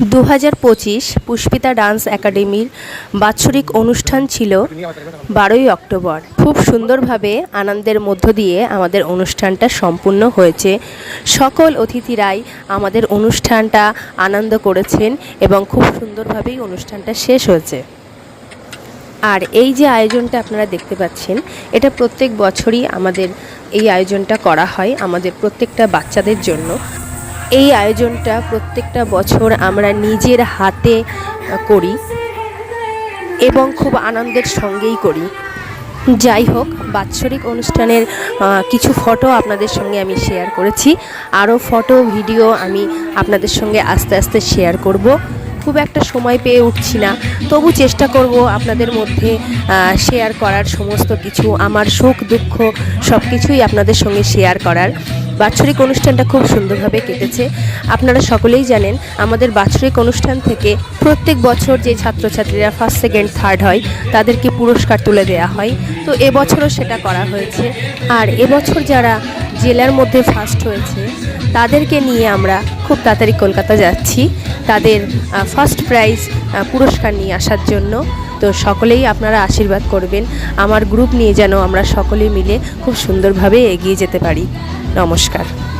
দু হাজার পঁচিশ পুষ্পিতা ডান্স একাডেমির বাৎসরিক অনুষ্ঠান ছিল বারোই অক্টোবর। খুব সুন্দরভাবে আনন্দের মধ্য দিয়ে আমাদের অনুষ্ঠানটা সম্পূর্ণ হয়েছে। সকল অতিথিরাই আমাদের অনুষ্ঠানটা আনন্দ করেছেন এবং খুব সুন্দরভাবেই অনুষ্ঠানটা শেষ হয়েছে। আর এই যে আয়োজনটা আপনারা দেখতে পাচ্ছেন, এটা প্রত্যেক বছরই আমাদের এই আয়োজনটা করা হয় আমাদের প্রত্যেকটা বাচ্চাদের জন্য। এই আয়োজনটা প্রত্যেকটা বছর আমরা নিজের হাতে করি এবং খুব আনন্দের সঙ্গেই করি। যাই হোক, বাৎসরিক অনুষ্ঠানের কিছু ফটো আপনাদের সঙ্গে আমি শেয়ার করেছি। আরও ফটো ভিডিও আমি আপনাদের সঙ্গে আস্তে আস্তে শেয়ার করব। খুব একটা সময় পেয়ে উঠছি না। তবু চেষ্টা করব আপনাদের মধ্যে শেয়ার করার সমস্ত কিছু, আমার সুখ দুঃখ সব কিছুই আপনাদের সঙ্গে শেয়ার করার। বাৎসরিক অনুষ্ঠানটা খুব সুন্দরভাবে কেটেছে। আপনারা সকলেই জানেন, আমাদের বাৎসরিক অনুষ্ঠান থেকে প্রত্যেক বছর যে ছাত্রছাত্রীরা ফার্স্ট সেকেন্ড থার্ড হয়, তাদেরকে পুরস্কার তুলে দেওয়া হয়। তো এবছরও সেটা করা হয়েছে। আর এবছর যারা জেলার মধ্যে ফার্স্ট হয়েছে, তাদেরকে নিয়ে আমরা খুব তাড়াতাড়ি কলকাতা যাচ্ছি। তাদের ফার্স্ট প্রাইজ পুরস্কার নিয়ে আসার জন্য। তো সকলেই আপনারা আশীর্বাদ করবেন। আমার গ্রুপ নিয়ে যেন আমরা সকলে মিলে খুব সুন্দরভাবে এগিয়ে যেতে পারি। নমস্কার